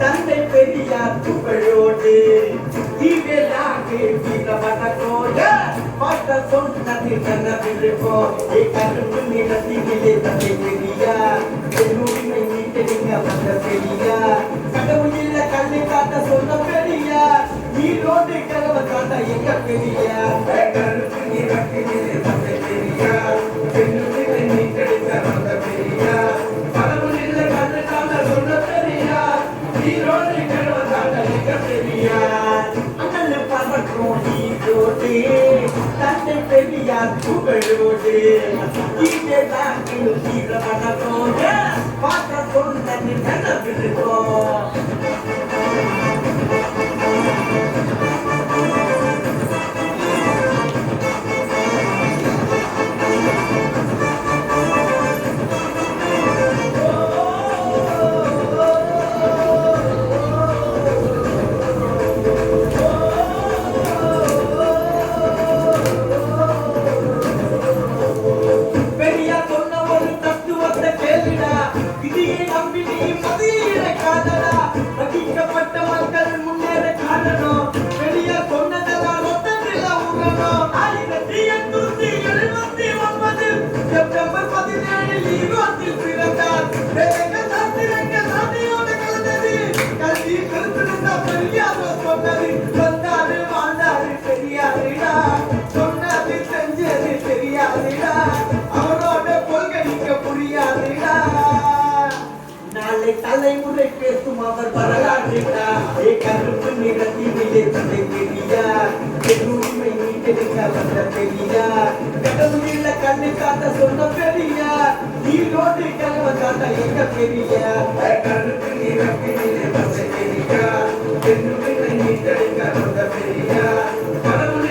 தந்தை பெரியார் புகழோடு இதெல்லாம் கேள்வி வணக்கோட பார்த்த சொன்னதில் நனவிருக்கோம் ஏ கரும்பு நிலத்திலே தந்தை பெரியார். என்னுரிமை மீட்டெடுங்க வந்த பெரியார். கடவுள் இல்ல கல்லை காட்ட சொன்ன பெரியார். நீரோடு கதவை காட்ட எங்க பெரியார்? கரும்பு நிலத்திலே அண்ணன் பறக்கும் நீரோடு தந்தை பெரியார் புகழோடு கீழே நாட்டில் தீர வணக்கம் ஒத்தன்றில் உணரணும் ஆயிரத்தி எண்ணூத்தி எழுபத்தி ஒன்பது செப்டம்பர் பதினேழில் நீங்க வந்த பெரியார் கடவுள் இல்ல கண்ணு காத்த சொன்ன பெரியார். நீ ரோடு கலவ காத்த எங்க பெரியார் கண்ணுக்கு நிரப்பினிலே பச்சை பெரியார் பெண்ணுக்கு நீ தடுக்க வந்த பெரியார் கடவுள்